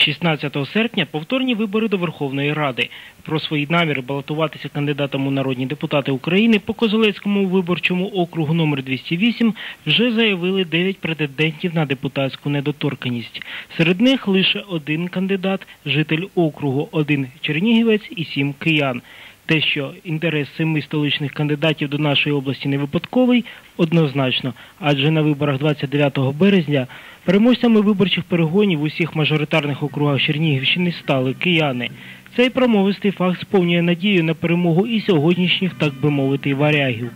16 серпня повторні вибори до Верховної Ради. Про свої наміри балотуватися кандидатом у народні депутати України по Козелецькому виборчому округу номер 208 вже заявили 9 претендентів на депутатську недоторканність. Серед них лише один кандидат, житель округу, один чернігівець і сім киян. Те, що інтерес семи столичних кандидатів до нашої області не випадковий, однозначно, адже на виборах 29 березня переможцями виборчих перегонів в усіх мажоритарних округах Чернігівщини стали кияни. Цей промовистий факт сповнює надію на перемогу і сьогоднішніх, так би мовити, варягів.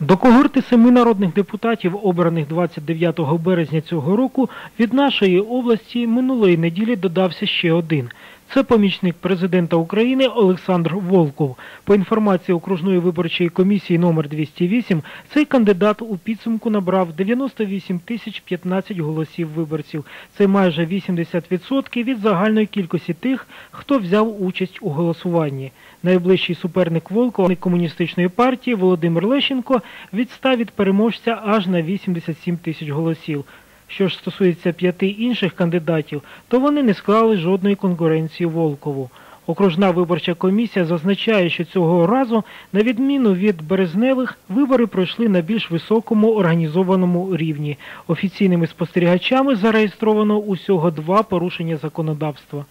До когорти семи народних депутатів, обраних 29 березня цього року, від нашої області минулої неділі додався ще один. Це помічник президента України Олександр Волков. По інформації окружної виборчої комісії номер 208, цей кандидат у підсумку набрав 98 тисяч 15 голосів виборців. Це майже 80% від загальної кількості тих, хто взяв участь у голосуванні. Найближчий суперник Волкова комуністичної партії Володимир Лещенко відстав від переможця аж на 87 тисяч голосів. Що ж стосується п'яти інших кандидатів, то вони не склали жодної конкуренції Волкову. Окружна виборча комісія зазначає, що цього разу, на відміну від березневих, вибори пройшли на більш високому організованому рівні. Офіційними спостерігачами зареєстровано усього два порушення законодавства.